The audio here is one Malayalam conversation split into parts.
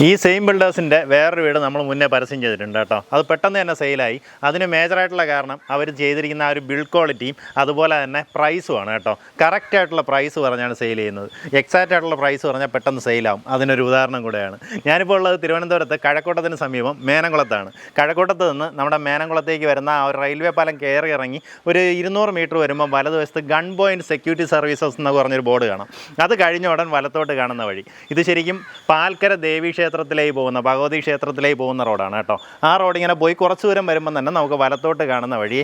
ഈ സെയിം ബിൽഡേഴ്സിന്റെ വേറൊരു വീട് നമ്മൾ മുന്നേ പരസ്യം ചെയ്തിട്ടുണ്ട് കേട്ടോ. അത് പെട്ടെന്ന് തന്നെ സെയിലായി. അതിന് മേജറായിട്ടുള്ള കാരണം അവർ ചെയ്തിരിക്കുന്ന ആ ഒരു ബിൽഡ് ക്വാളിറ്റിയും അതുപോലെ തന്നെ പ്രൈസുമാണ് കേട്ടോ. കറക്റ്റ് ആയിട്ടുള്ള പ്രൈസ് പറഞ്ഞാണ് സെയിൽ ചെയ്യുന്നത്. എക്സാക്റ്റ് ആയിട്ടുള്ള പ്രൈസ് പറഞ്ഞാൽ പെട്ടെന്ന് സെയിലാവും. അതിനൊരു ഉദാഹരണം കൂടെയാണ്. ഞാനിപ്പോൾ ഉള്ളത് തിരുവനന്തപുരത്ത് കഴക്കൂട്ടത്തിന് സമീപം മേനംകുളത്താണ്. കഴക്കൂട്ടത്ത് നിന്ന് നമ്മുടെ മേനംകുളത്തേക്ക് വരുന്ന ആ ഒരു റെയിൽവേ പാലം കയറി ഇറങ്ങി ഒരു ഇരുന്നൂറ് മീറ്റർ വരുമ്പോൾ വലതുവശത്ത് ഗൺ പോയിന്റ് സെക്യൂരിറ്റി സർവീസസ് എന്ന് പറഞ്ഞൊരു ബോർഡ് കാണാം. അത് കഴിഞ്ഞ ഉടൻ വലത്തോട്ട് കാണുന്ന വഴി. ഇത് ശരിക്കും പാൽക്കര ദേവി ക്ഷേത്രത്തിലേക്ക് പോകുന്ന ഭഗവതി ക്ഷേത്രത്തിലേക്ക് പോകുന്ന റോഡാണ് കേട്ടോ. ആ റോഡ് ഇങ്ങനെ പോയി കുറച്ച് ദൂരം വരുമ്പം തന്നെ നമുക്ക് വലത്തോട്ട് കാണുന്ന വഴി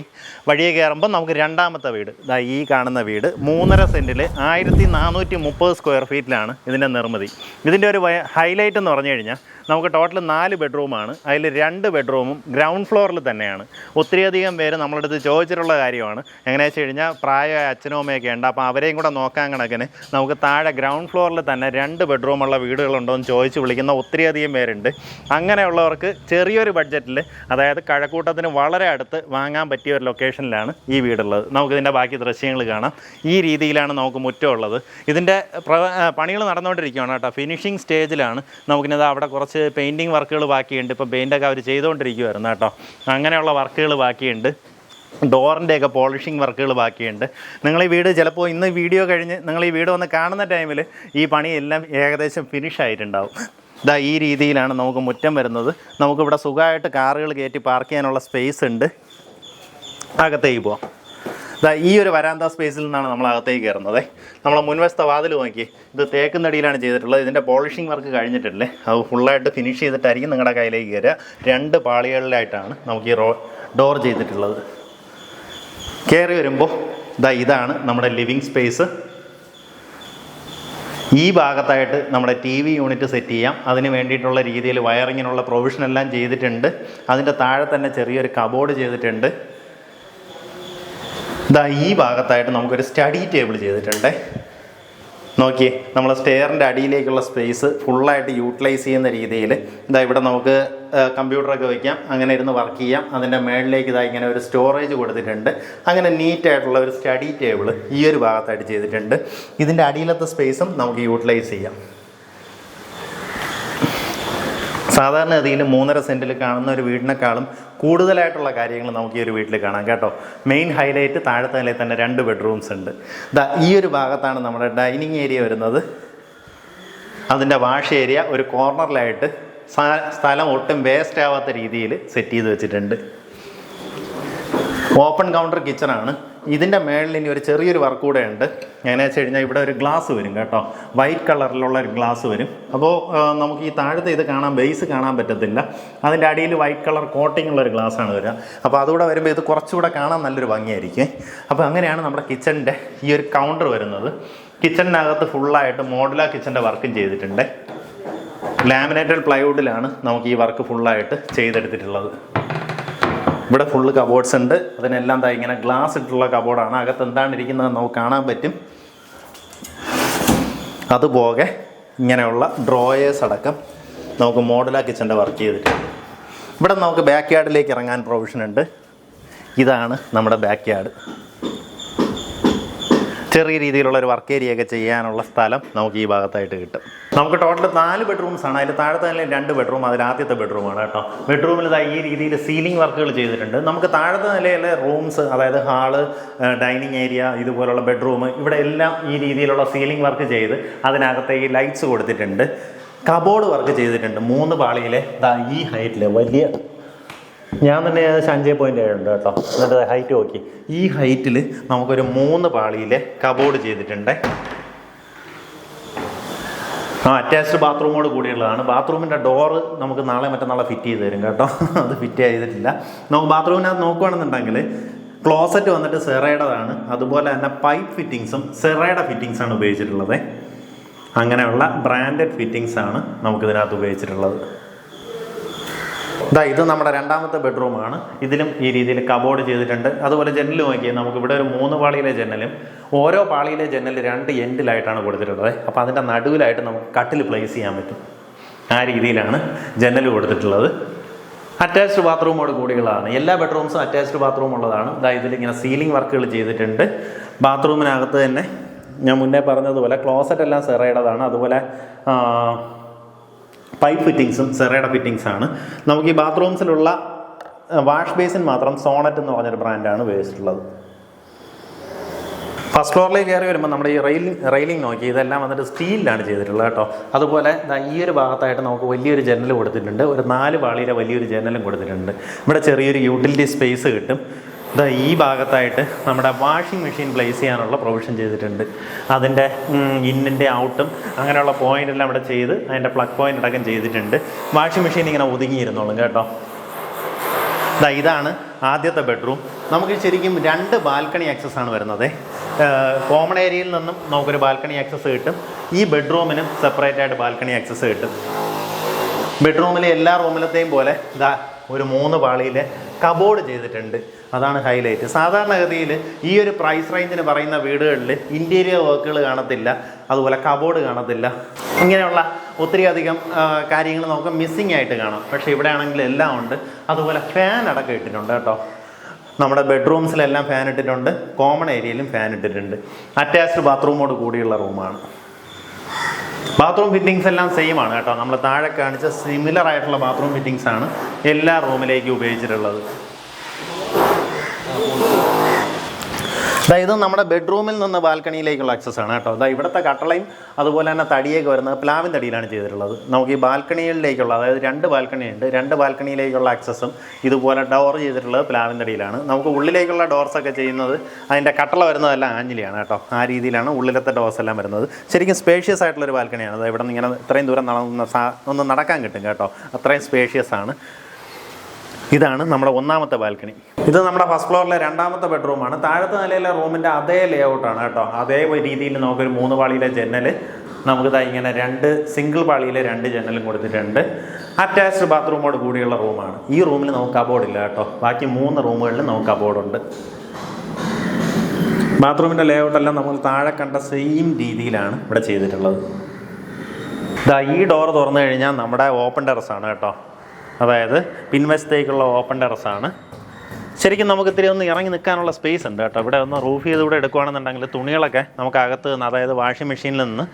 വഴിയെ കയറുമ്പോൾ നമുക്ക് രണ്ടാമത്തെ വീട്. ഇതാ ഈ കാണുന്ന വീട് മൂന്നര സെന്റിൽ ആയിരത്തി നാനൂറ്റി മുപ്പത് സ്ക്വയർ ഫീറ്റിലാണ് ഇതിന്റെ നിർമ്മിതി. ഇതിന്റെ ഒരു ഹൈലൈറ്റ് എന്ന് പറഞ്ഞു കഴിഞ്ഞാൽ നമുക്ക് ടോട്ടൽ നാല് ബെഡ്റൂമാണ് അതിൽ രണ്ട് ബെഡ്റൂമും ഗ്രൗണ്ട് ഫ്ലോറിൽ തന്നെയാണ്. ഒത്തിരിയധികം പേര് നമ്മളെ അടുത്ത് ചോദിച്ചിട്ടുള്ള കാര്യമാണ്. എങ്ങനെയാണെന്ന് വെച്ച് കഴിഞ്ഞാൽ പ്രായമായ അച്ഛനും അമ്മയൊക്കെ ഉണ്ട്. അപ്പോൾ അവരെയും കൂടെ നോക്കാൻ കണക്കിന് നമുക്ക് താഴെ ഗ്രൗണ്ട് ഫ്ലോറിൽ തന്നെ രണ്ട് ബെഡ്റൂമുള്ള വീടുകളുണ്ടോ എന്ന് ചോദിച്ച് വിളിക്കുന്ന ഒത്തിരിയധികം പേരുണ്ട്. അങ്ങനെയുള്ളവർക്ക് ചെറിയൊരു ബഡ്ജറ്റിൽ അതായത് കഴക്കൂട്ടത്തിന് വളരെ അടുത്ത് വാങ്ങാൻ പറ്റിയ ഒരു ലൊക്കേഷനിലാണ് ഈ വീടുള്ളത്. നമുക്കിതിന്റെ ബാക്കി ദൃശ്യങ്ങൾ കാണാം. ഈ രീതിയിലാണ് നമുക്ക് മുറ്റമുള്ളത്. ഇതിന്റെ പണികൾ നടന്നുകൊണ്ടിരിക്കുകയാണ് കേട്ടോ. ഫിനിഷിംഗ് സ്റ്റേജിലാണ് നമുക്കിത് അവിടെ കുറച്ച് പെയിന്റിങ് വർക്കുകൾ ബാക്കിയുണ്ട്. ഇപ്പോൾ പെയിന്റൊക്കെ അവർ ചെയ്തുകൊണ്ടിരിക്കുമായിരുന്നു കേട്ടോ. അങ്ങനെയുള്ള വർക്കുകൾ ബാക്കിയുണ്ട്. ഡോറിന്റെ ഒക്കെ പോളിഷിംഗ് വർക്കുകൾ ബാക്കിയുണ്ട്. നിങ്ങൾ ഈ വീട് ചിലപ്പോൾ ഇന്ന് വീഡിയോ കഴിഞ്ഞ് നിങ്ങൾ ഈ വീട് വന്ന് കാണുന്ന ടൈമിൽ ഈ പണിയെല്ലാം ഏകദേശം ഫിനിഷ് ആയിട്ടുണ്ടാവും. ഇതാ ഈ രീതിയിലാണ് നമുക്ക് മുറ്റം വരുന്നത്. നമുക്കിവിടെ സുഖമായിട്ട് കാറുകൾ കയറ്റി പാർക്ക് ചെയ്യാനുള്ള സ്പേസ് ഉണ്ട്. അകത്തേക്ക് പോവാം. ഇതാ ഈ ഒരു വരാന്ത സ്പേസിൽ നിന്നാണ് നമ്മൾ അകത്തേക്ക് കയറുന്നത്. നമ്മളെ മുൻവശത്തെ വാതിൽ നോക്കി. ഇത് തേക്കുന്നടിയിലാണ് ചെയ്തിട്ടുള്ളത്. ഇതിന്റെ പോളിഷിംഗ് വർക്ക് കഴിഞ്ഞിട്ടില്ലേ? അത് ഫുള്ളായിട്ട് ഫിനിഷ് ചെയ്തിട്ടായിരിക്കും നിങ്ങളുടെ കയ്യിലേക്ക് കയറുക. രണ്ട് പാളികളിലായിട്ടാണ് നമുക്ക് ഈ റോ ഡോർ ചെയ്തിട്ടുള്ളത്. കയറി വരുമ്പോൾ ഇതാ ഇതാണ് നമ്മുടെ ലിവിങ് സ്പേസ് ഈ ഭാഗത്തായിട്ട് നമ്മുടെ ടി വി യൂണിറ്റ് സെറ്റ് ചെയ്യാം. അതിന് വേണ്ടിയിട്ടുള്ള രീതിയിൽ വയറിങ്ങിനുള്ള പ്രൊവിഷൻ എല്ലാം ചെയ്തിട്ടുണ്ട്. അതിന്റെ താഴെ തന്നെ ചെറിയൊരു കബോർഡ് ചെയ്തിട്ടുണ്ട്. ഇതാ ഈ ഭാഗത്തായിട്ട് നമുക്കൊരു സ്റ്റഡി ടേബിൾ ചെയ്തിട്ടുണ്ട്. നോക്കിയേ നമ്മൾ സ്റ്റെയറിന്റെ അടിയിലേക്കുള്ള സ്പേസ് ഫുള്ളായിട്ട് യൂട്ടിലൈസ് ചെയ്യുന്ന രീതിയിൽ ഇതാ ഇവിടെ നമുക്ക് കമ്പ്യൂട്ടറൊക്കെ വയ്ക്കാം അങ്ങനെ ഇരുന്ന് വർക്ക് ചെയ്യാം. അതിന്റെ മേളിലേക്ക് ഇതാ ഇങ്ങനെ ഒരു സ്റ്റോറേജ് കൊടുത്തിട്ടുണ്ട്. അങ്ങനെ നീറ്റായിട്ടുള്ള ഒരു സ്റ്റഡി ടേബിൾ ഈ ഒരു ഭാഗത്തായിട്ട് ചെയ്തിട്ടുണ്ട്. ഇതിന്റെ അടിയിലത്തെ സ്പേസും നമുക്ക് യൂട്ടിലൈസ് ചെയ്യാം. സാധാരണഗതിയിൽ മൂന്നര സെന്റിൽ കാണുന്ന ഒരു വീടിനേക്കാളും കൂടുതലായിട്ടുള്ള കാര്യങ്ങൾ നമുക്ക് ഈ ഒരു വീട്ടിൽ കാണാം കേട്ടോ. മെയിൻ ഹൈലൈറ്റ് താഴത്തെ നിലയിൽ തന്നെ രണ്ട് ബെഡ്റൂംസ് ഉണ്ട്. ദാ ഈ ഒരു ഭാഗത്താണ് നമ്മുടെ ഡൈനിങ് ഏരിയ വരുന്നത്. അതിന്റെ വാഷ് ഏരിയ ഒരു കോർണറിലായിട്ട് സ്ഥലം ഒട്ടും വേസ്റ്റ് ആവാത്ത രീതിയിൽ സെറ്റ് ചെയ്ത് വെച്ചിട്ടുണ്ട്. ഓപ്പൺ കൗണ്ടർ കിച്ചണാണ് ഇതിന്റെ മേളിൽ ഇനി ഒരു ചെറിയൊരു വർക്ക് കൂടെ ഉണ്ട്. എങ്ങനെ വെച്ച് കഴിഞ്ഞാൽ ഇവിടെ ഒരു ഗ്ലാസ് വരും കേട്ടോ. വൈറ്റ് കളറിലുള്ള ഒരു ഗ്ലാസ് വരും. അപ്പോൾ നമുക്ക് ഈ താഴത്തെ ഇത് കാണാൻ ബേസ് കാണാൻ പറ്റത്തില്ല. അതിന്റെ അടിയിൽ വൈറ്റ് കളർ കോട്ടിംഗ് ഉള്ള ഒരു ആണ് വരിക. അപ്പോൾ അതുകൂടെ വരുമ്പോൾ ഇത് കുറച്ചുകൂടെ കാണാൻ നല്ലൊരു ഭംഗിയായിരിക്കും. അപ്പോൾ അങ്ങനെയാണ് നമ്മുടെ കിച്ചണിന്റെ ഈ ഒരു കൗണ്ടർ വരുന്നത്. കിച്ചണിനകത്ത് ഫുള്ളായിട്ട് മോഡുലാർ കിച്ചന്റെ വർക്കും ചെയ്തിട്ടുണ്ട്. ലാമിനേറ്റഡ് പ്ലൈവുഡിലാണ് നമുക്ക് ഈ വർക്ക് ഫുള്ളായിട്ട് ചെയ്തെടുത്തിട്ടുള്ളത്. ഇവിടെ ഫുള്ള് കബോർഡ്സ് ഉണ്ട്. അതിനെല്ലാം താ ഇങ്ങനെ ഗ്ലാസ് ഇട്ടുള്ള കബോർഡാണ് അകത്ത് എന്താണ് ഇരിക്കുന്നത് നമുക്ക് കാണാൻ പറ്റും. അതുപോകെ ഇങ്ങനെയുള്ള ഡ്രോയേഴ്സ് അടക്കം നമുക്ക് മോഡലാ കിച്ചന്റെ വർക്ക് ചെയ്തിട്ടുണ്ട് ഇവിടെ നമുക്ക് ബാക്ക് യാർഡിലേക്ക് ഇറങ്ങാൻ പ്രൊവിഷൻ ഉണ്ട്. ഇതാണ് നമ്മുടെ ബാക്ക് യാർഡ് ചെറിയ രീതിയിലുള്ള ഒരു വർക്ക് ഏരിയ ഒക്കെ ചെയ്യാനുള്ള സ്ഥലം നമുക്ക് ഈ ഭാഗത്തായിട്ട് കിട്ടും. നമുക്ക് ടോട്ടൽ നാല് ബെഡ്റൂംസ് ആണ്. അതിൽ താഴത്തെ നിലയിൽ രണ്ട് ബെഡ്റൂം അതിൽ ആദ്യത്തെ ബെഡ്റൂമാണ് കേട്ടോ. ബെഡ്റൂമിൽ ഈ രീതിയിൽ സീലിംഗ് വർക്കുകൾ ചെയ്തിട്ടുണ്ട്. നമുക്ക് താഴത്തെ നിലയിലെ റൂംസ് അതായത് ഹാൾ ഡൈനിങ് ഏരിയ ഇതുപോലുള്ള ബെഡ്റൂം ഇവിടെ എല്ലാം ഈ രീതിയിലുള്ള സീലിംഗ് വർക്ക് ചെയ്ത് അതിനകത്തേക്ക് ലൈറ്റ്സ് കൊടുത്തിട്ടുണ്ട്. കബോർഡ് വർക്ക് ചെയ്തിട്ടുണ്ട്. മൂന്ന് പാളിയിലെ ഈ ഹൈറ്റിലെ വലിയ ഞാൻ തന്നെ ഏകദേശം അഞ്ചേ പോയിന്റ് ഏഴുണ്ട് കേട്ടോ. എന്നിട്ട് ഹൈറ്റ് നോക്കി. ഈ ഹൈറ്റിൽ നമുക്കൊരു മൂന്ന് പാളിയിലെ കബോർഡ് ചെയ്തിട്ടുണ്ട്. ആ അറ്റാച്ച്ഡ് ബാത്റൂമോട് കൂടിയുള്ളതാണ്. ബാത്റൂമിന്റെ ഡോറ് നമുക്ക് നാളെ മറ്റന്നാളെ ഫിറ്റ് ചെയ്ത് തരും കേട്ടോ. അത് ഫിറ്റ് ചെയ്തിട്ടില്ല. നമുക്ക് ബാത്റൂമിനകത്ത് നോക്കുകയാണെന്നുണ്ടെങ്കിൽ ക്ലോസറ്റ് വന്നിട്ട് സെറയുടേതാണ് അതുപോലെ തന്നെ പൈപ്പ് ഫിറ്റിങ്സും സെറയുടെ ഫിറ്റിങ്സാണ് ഉപയോഗിച്ചിട്ടുള്ളത്. അങ്ങനെയുള്ള ബ്രാൻഡഡ് ഫിറ്റിങ്സാണ് നമുക്കിതിനകത്ത് ഉപയോഗിച്ചിട്ടുള്ളത്. ഇതാ ഇത് നമ്മുടെ രണ്ടാമത്തെ ബെഡ്റൂമാണ് ഇതിലും ഈ രീതിയിൽ കബോർഡ് ചെയ്തിട്ടുണ്ട്. അതുപോലെ ജനൽ നോക്കിയാൽ നമുക്ക് ഇവിടെ ഒരു മൂന്ന് പാളിയിലെ ജനലും ഓരോ പാളിയിലെ ജനൽ രണ്ട് എൻഡിലായിട്ടാണ് കൊടുത്തിട്ടുള്ളത്. അപ്പോൾ അതിന്റെ നടുവിലായിട്ട് നമുക്ക് കട്ടിൽ പ്ലേസ് ചെയ്യാൻ പറ്റും. ആ രീതിയിലാണ് ജനൽ കൊടുത്തിട്ടുള്ളത്. അറ്റാച്ച്ഡ് ബാത്റൂമോട് കൂടിയുള്ളതാണ്. എല്ലാ ബെഡ്റൂംസും അറ്റാച്ച്ഡ് ബാത്റൂം ഉള്ളതാണ്. ഇതാ ഇതിൽ ഇങ്ങനെ സീലിംഗ് വർക്കുകൾ ചെയ്തിട്ടുണ്ട് ബാത്റൂമിനകത്ത് തന്നെ ഞാൻ മുന്നേ പറഞ്ഞതുപോലെ ക്ലോസറ്റ് എല്ലാം സെറയുടേതാണ് അതുപോലെ പൈപ്പ് ഫിറ്റിങ്സും സെറയുടെ ഫിറ്റിങ്സാണ് നമുക്ക് ഈ ബാത്റൂംസിലുള്ള വാഷ് ബേസിൻ മാത്രം സോണറ്റ് എന്ന് പറഞ്ഞൊരു ബ്രാൻഡാണ് ഉപയോഗിച്ചിട്ടുള്ളത്. ഫസ്റ്റ് ഫ്ലോറിലേക്ക് കയറി വരുമ്പോൾ നമ്മുടെ ഈ റെയിലിംഗ് റെയിലിംഗ് നോക്കി ഇതെല്ലാം വന്നിട്ട് സ്റ്റീലിലാണ് ചെയ്തിട്ടുള്ളത് കേട്ടോ. അതുപോലെ ഈ ഒരു ഭാഗത്തായിട്ട് നമുക്ക് വലിയൊരു ജനൽ കൊടുത്തിട്ടുണ്ട്. ഒരു നാല് പാളിയിലെ വലിയൊരു ജനലും കൊടുത്തിട്ടുണ്ട്. ഇവിടെ ചെറിയൊരു യൂട്ടിലിറ്റി സ്പേസ് കിട്ടും. ഇതാ ഈ ഭാഗത്തായിട്ട് നമ്മുടെ വാഷിംഗ് മെഷീൻ പ്ലേസ് ചെയ്യാനുള്ള പ്രൊവിഷൻ ചെയ്തിട്ടുണ്ട്. അതിന്റെ ഇന്നിന്റെ ഔട്ടും അങ്ങനെയുള്ള പോയിന്റ് എല്ലാം ഇവിടെ ചെയ്ത് അതിന്റെ പ്ലഗ് പോയിന്റ് അടക്കം ചെയ്തിട്ടുണ്ട്. വാഷിംഗ് മെഷീൻ ഇങ്ങനെ ഒതുങ്ങിയിരുന്നോളും കേട്ടോ. ഇതാ ഇതാണ് ആദ്യത്തെ ബെഡ്റൂം നമുക്ക് ശരിക്കും രണ്ട് ബാൽക്കണി ആക്സസ് ആണ് വരുന്നത്. കോമൺ ഏരിയയിൽ നിന്നും നമുക്കൊരു ബാൽക്കണി ആക്സസ് കിട്ടും. ഈ ബെഡ്റൂമിനും സെപ്പറേറ്റ് ആയിട്ട് ബാൽക്കണി ആക്സസ് കിട്ടും. ബെഡ്റൂമിലെ എല്ലാ റൂമിലത്തെയും പോലെ ഇതാ ഒരു മൂന്ന് പാളിയിലെ കബോർഡ് ചെയ്തിട്ടുണ്ട്. അതാണ് ഹൈലൈറ്റ് സാധാരണഗതിയിൽ ഈ ഒരു പ്രൈസ് റേഞ്ചിന് പറയുന്ന വീടുകളിൽ ഇന്റീരിയർ വർക്കുകൾ കാണത്തില്ല. അതുപോലെ കബോർഡ് കാണത്തില്ല. ഇങ്ങനെയുള്ള ഒത്തിരി അധികം കാര്യങ്ങൾ നമുക്ക് മിസ്സിങ് ആയിട്ട് കാണാം. പക്ഷേ ഇവിടെ ആണെങ്കിൽ എല്ലാം ഉണ്ട്. അതുപോലെ ഫാൻ അടക്കം ഇട്ടിട്ടുണ്ട് കേട്ടോ. നമ്മുടെ ബെഡ്റൂംസിലെല്ലാം ഫാൻ ഇട്ടിട്ടുണ്ട്. കോമൺ ഏരിയയിലും ഫാൻ ഇട്ടിട്ടുണ്ട്. അറ്റാച്ച്ഡ് ബാത്റൂമോട് കൂടിയുള്ള റൂമാണ് ബാത്റൂം ഫിറ്റിങ്സ് എല്ലാം സെയിം ആണ് കേട്ടോ. നമ്മൾ താഴെ കാണിച്ച സിമിലർ ആയിട്ടുള്ള ബാത്റൂം ഫിറ്റിങ്സ് ആണ് എല്ലാ റൂമിലേക്കും ഉപയോഗിച്ചിട്ടുള്ളത്. ഇത് നമ്മുടെ ബെഡ്റൂമിൽ നിന്ന് ബാൽക്കണിയിലേക്കുള്ള ആക്സസ് ആണ് കേട്ടോ. ദാ ഇവിടുത്തെ കട്ടളയും അതുപോലെ തന്നെ തടിയൊക്കെ വരുന്നത് പ്ലാവിൻ തടിയിലാണ് ചെയ്തിട്ടുള്ളത്. നമുക്ക് ഈ ബാൽക്കണിയിലേക്കുള്ള അതായത് രണ്ട് ബാൽക്കണി ഉണ്ട് രണ്ട് ബാൽക്കണിയിലേക്കുള്ള ആക്സസും ഇതുപോലെ ഡോർ ചെയ്തിട്ടുള്ളത് പ്ലാവിൻ തടിയിലാണ്. നമുക്ക് ഉള്ളിലേക്കുള്ള ഡോർസ് ഒക്കെ ചെയ്യുന്നത് അതിന്റെ കട്ടള വരുന്നതെല്ലാം ആഞ്ഞിലിയാണ് കേട്ടോ. ആ രീതിയിലാണ് ഉള്ളിലത്തെ ഡോർസ് എല്ലാം വരുന്നത്. ശരിക്കും സ്പേഷ്യസ് ആയിട്ടുള്ളൊരു ബാൽക്കണിയാണ്. അതായത് ഇവിടെ നിന്ന് ഇങ്ങനെ ഇത്രയും ദൂരം നടന്ന ഒന്ന് നടക്കാൻ കിട്ടും കേട്ടോ. അത്രയും സ്പേഷ്യസ് ആണ്. ഇതാണ് നമ്മുടെ ഒന്നാമത്തെ ബാൽക്കണി. ഇത് നമ്മുടെ ഫസ്റ്റ് ഫ്ലോറിലെ രണ്ടാമത്തെ ബെഡ്റൂമാണ് താഴത്തെ നിലയിലെ റൂമിന്റെ അതേ ലേ ഔട്ടാണ് കേട്ടോ. അതേ രീതിയിൽ നമുക്കൊരു മൂന്ന് പാളിയിലെ ജനൽ. നമുക്കിതാ ഇങ്ങനെ രണ്ട് സിംഗിൾ പാളിയിലെ രണ്ട് ജനലും കൊടുത്തിട്ടുണ്ട്. അറ്റാച്ച്ഡ് ബാത്റൂമോട് കൂടിയുള്ള റൂമാണ്. ഈ റൂമിൽ നമുക്ക് അബോർഡില്ല കേട്ടോ. ബാക്കി മൂന്ന് റൂമുകളിൽ നമുക്ക് കബോർഡുണ്ട് ബാത്റൂമിന്റെ ലേ ഔട്ടെല്ലാം നമ്മൾ താഴെ കണ്ട സെയിം രീതിയിലാണ് ഇവിടെ ചെയ്തിട്ടുള്ളത്. ഇതാ ഈ ഡോർ തുറന്നു കഴിഞ്ഞാൽ നമ്മുടെ ഓപ്പൺ ടെറസ് ആണ് കേട്ടോ. അതായത് പിൻവശത്തേക്കുള്ള ഓപ്പൺ ടെറസ് ആണ്. ശരിക്കും നമുക്ക് ഇത്തിരി ഒന്ന് ഇറങ്ങി നിൽക്കാനുള്ള സ്പേസ് ഉണ്ട് കേട്ടോ. ഇവിടെ ഒന്ന് റൂഫ് ചെയ്ത് ഇവിടെ എടുക്കുകയാണെന്നുണ്ടെങ്കിൽ തുണികളൊക്കെ നമുക്ക് അകത്ത് നിന്ന് അതായത് വാഷിംഗ് മെഷീനിൽ നിന്ന്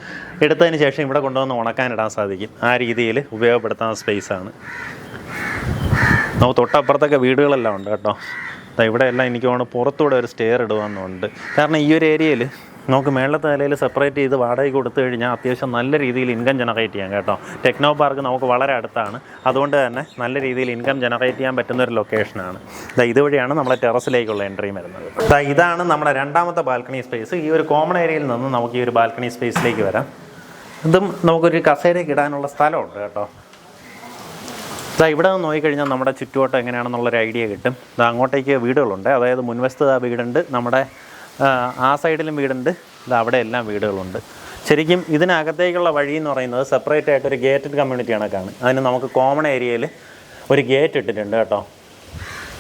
എടുത്തതിന് ശേഷം ഇവിടെ കൊണ്ടുവന്ന് ഉണക്കാനിടാൻ സാധിക്കും. ആ രീതിയിൽ സ്പേസ് സ്പേസാണ് നമുക്ക് തൊട്ടപ്പുറത്തൊക്കെ വീടുകളെല്ലാം ഉണ്ട് കേട്ടോ. ഇവിടെ എല്ലാം എനിക്ക് തോന്നുന്നു പുറത്തൂടെ ഒരു സ്റ്റെയർ ഇടുവാന്നുണ്ട്. കാരണം ഈ ഒരു ഏരിയയിൽ നമുക്ക് മേളത്തെ നിലയിൽ സെപ്പറേറ്റ് ചെയ്ത് വാടകയ്ക്ക് കൊടുത്തു കഴിഞ്ഞാൽ അത്യാവശ്യം നല്ല രീതിയിൽ ഇൻകം ജനറേറ്റ് ചെയ്യാം കേട്ടോ. ടെക്നോ പാർക്ക് നമുക്ക് വളരെ അടുത്താണ്. അതുകൊണ്ട് തന്നെ നല്ല രീതിയിൽ ഇൻകം ജനറേറ്റ് ചെയ്യാൻ പറ്റുന്ന ഒരു ലൊക്കേഷനാണ് ഇതുവഴിയാണ് നമ്മുടെ ടെറസിലേക്കുള്ള എൻട്രി വരുന്നത്. ഇതാണ് നമ്മുടെ രണ്ടാമത്തെ ബാൽക്കണി സ്പേസ് ഈ ഒരു കോമൺ ഏരിയയിൽ നിന്ന് നമുക്ക് ഈ ഒരു ബാൽക്കണി സ്പേസിലേക്ക് വരാം. ഇതും നമുക്കൊരു കസേരയ്ക്ക് ഇടാനുള്ള സ്ഥലമുണ്ട് കേട്ടോ. ഇതാ ഇവിടെ നിന്ന് നോക്കിക്കഴിഞ്ഞാൽ നമ്മുടെ ചുറ്റുവട്ടം എങ്ങനെയാണെന്നുള്ളൊരു ഐഡിയ കിട്ടും. അങ്ങോട്ടേക്ക് വീടുകളുണ്ട്. അതായത് മുൻവശത്ത് ആ വീടുണ്ട്. നമ്മുടെ ആ, സൈഡിലും വീടുണ്ട്. ഇത് അവിടെ എല്ലാം വീടുകളുണ്ട്. ശരിക്കും ഇതിനകത്തേക്കുള്ള വഴി എന്ന് പറയുന്നത് സെപ്പറേറ്റ് ആയിട്ട് ഒരു ഗേറ്റഡ് കമ്മ്യൂണിറ്റി കണക്കാണ് അതിന് നമുക്ക് കോമൺ ഏരിയയിൽ ഒരു ഗേറ്റ് ഇട്ടിട്ടുണ്ട് കേട്ടോ.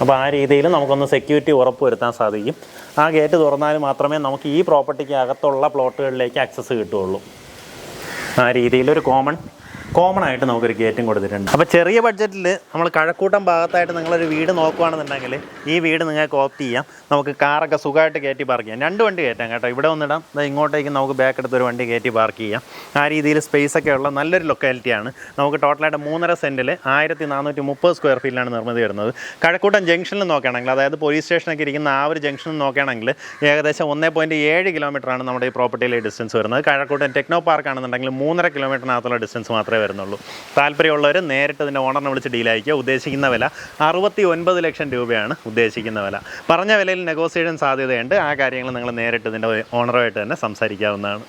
അപ്പോൾ ആ രീതിയിൽ നമുക്കൊന്ന് സെക്യൂരിറ്റി ഉറപ്പുവരുത്താൻ സാധിക്കും. ആ ഗേറ്റ് തുറന്നാൽ മാത്രമേ നമുക്ക് ഈ പ്രോപ്പർട്ടിക്ക് അകത്തുള്ള പ്ലോട്ടുകളിലേക്ക് ആക്സസ് കിട്ടുകയുള്ളൂ. ആ രീതിയിൽ ഒരു കോമൺ കോമൺ ആയിട്ട് നമുക്കൊരു ഗേറ്റും കൊടുത്തിട്ടുണ്ട്. അപ്പോൾ ചെറിയ ബഡ്ജറ്റിൽ നമ്മൾ കഴക്കൂട്ടം ഭാഗത്തായിട്ട് നിങ്ങളൊരു വീട് നോക്കുകയാണെന്നുണ്ടെങ്കിൽ ഈ വീട് നിങ്ങൾക്ക് ഓപ്റ്റ് ചെയ്യാം. നമുക്ക് കാറൊക്കെ സുഖമായിട്ട് കയറ്റി പാർക്ക് ചെയ്യാം. രണ്ട് വണ്ടി കയറ്റാം കേട്ടോ. ഇവിടെ ഒന്നിടാം. ഇങ്ങോട്ടേക്ക് നമുക്ക് ബാക്ക് എടുത്ത് ഒരു വണ്ടി കയറ്റി പാർക്ക് ചെയ്യാം. ആ രീതിയിൽ സ്പേസ് ഒക്കെ ഉള്ള നല്ലൊരു ലൊക്കാലിറ്റിയാണ് നമുക്ക് ടോട്ടലായിട്ട് മൂന്നര സെന്റിൽ ആയിരത്തി നാനൂറ്റി മുപ്പത് സ്ക്വയർ ഫീറ്റിലാണ് നിർമ്മിതി വരുന്നത്. കഴക്കൂട്ടം ജംഗ്ഷനിൽ നോക്കുകയാണെങ്കിൽ അതായത് പോലീസ് സ്റ്റേഷനൊക്കെ ഇരിക്കുന്ന ആ ഒരു ജംഗ്ഷനിൽ നോക്കുകയാണെങ്കിൽ ഏകദേശം ഒന്നേ പോയിന്റ് ഏഴ് കിലോമീറ്ററാണ് നമ്മുടെ ഈ പ്രോപ്പർട്ടിയിലെ ഡിസ്റ്റൻസ് വരുന്നത്. കഴക്കൂട്ടം ടെക്നോ പാർക്ക് ആണെന്നുണ്ടെങ്കിൽ മൂന്നര കിലോമീറ്ററിനകത്തുള്ള ഡിസ്റ്റൻസ് മാത്രമേ വരുന്നുള്ളൂ. താല്പര്യമുള്ളവർ നേരിട്ട് ഇതിന്റെ ഓണറിനെ വിളിച്ച് ഡീലായിരിക്കുക ഉദ്ദേശിക്കുന്ന വില അറുപത്തി ഒൻപത് ലക്ഷം രൂപയാണ് ഉദ്ദേശിക്കുന്ന വില. പറഞ്ഞ വിലയിൽ നെഗോസിയേഷൻ സാധ്യതയുണ്ട്. ആ കാര്യങ്ങൾ നിങ്ങൾ നേരിട്ട് ഇതിന്റെ ഓണറുമായിട്ട് തന്നെ സംസാരിക്കാവുന്നതാണ്.